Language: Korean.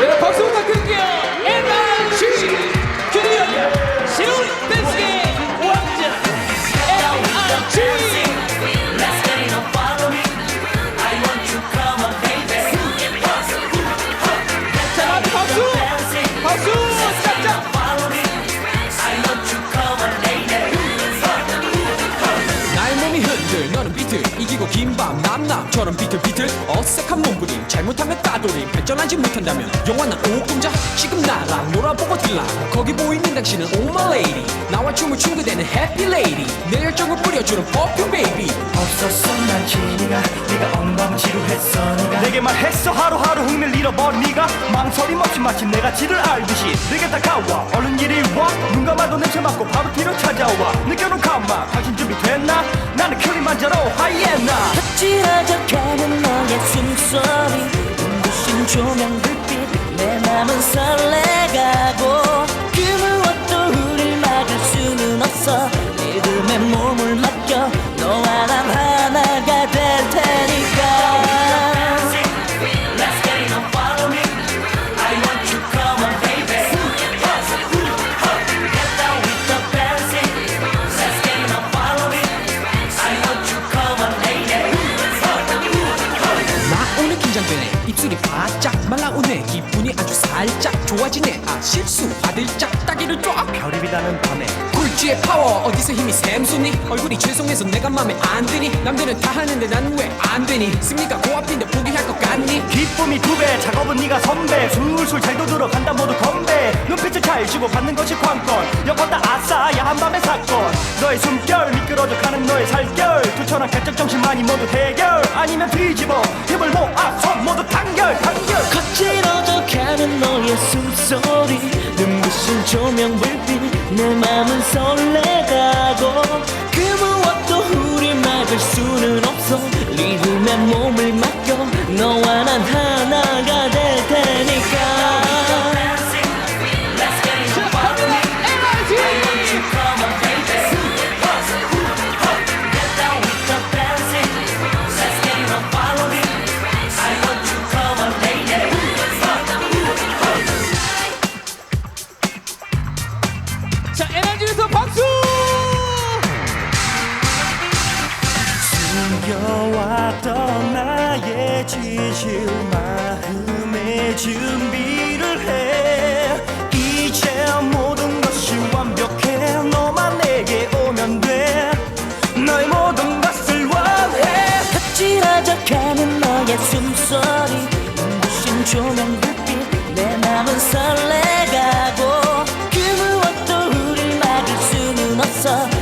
여러분 박수 부탁드릴게요. 긴밤 남남처럼 비틀비틀 어색한 몸부림 잘못하면 따돌림 발전하지 못한다면 영원한 오금자 지금 나랑 놀아보고 들라 거기 보이는 당신은 Oh my lady 나와 춤을 춘 그대는 happy lady 내 열정을 뿌려주는 퍼퓸 baby 없었어 난 지니가. 네가 엉덩 지루했어 네가? 내게 말했어 하루하루 흥미를 잃어버린 네가. 망설임 없이 마치 내가 지를 알듯이 내게 다가와. 얼른 이리 와눈 감아도 냄새 맡고 바로 뒤로 찾아와. 느껴놓은 감마 당신 큐리 만자로 하이에나. 찌라져가는 너의 숨소리. 눈부신 조명 불빛 내 맘은 설레가고. 그 무엇도 우릴 막을 수는 없어 기분이 아주 살짝 좋아지네. 아 실수. 화들짝 따기를 쫙 별이 비다는 밤에. 굴지의 파워 어디서 힘이 샘솟니? 얼굴이 죄송해서 내가 맘에 안 드니? 남들은 다 하는데 나는 왜안 되니? 승리가 코앞인데 포기할 것 같니? 기쁨이 두배 작업은 네가 선배. 술술 잘도 들어간다 모두 건배. 눈빛을 잘 주고 받는 것이 관건. 여건다 아싸 야한 밤의 사건. 너의 숨결 미끄러져 가는 너의 살결. 투철한 결정 정신만이 모두 해결. 아니면 뒤집어 힘을 모아서 모 내 맘은 설레가고 그 무엇도 우릴 막을 수는 없어. 리듬에 몸을 숨겨왔던 나의 진실 마음의 준비를 해. 이제 모든 것이 완벽해. 너만 내게 오면 돼. 너의 모든 것을 원해. 거칠어져가는 너의 숨소리. 눈부신 조명 불빛 내 맘은 설레가고. 그 무엇도 우릴 막을 수는 없어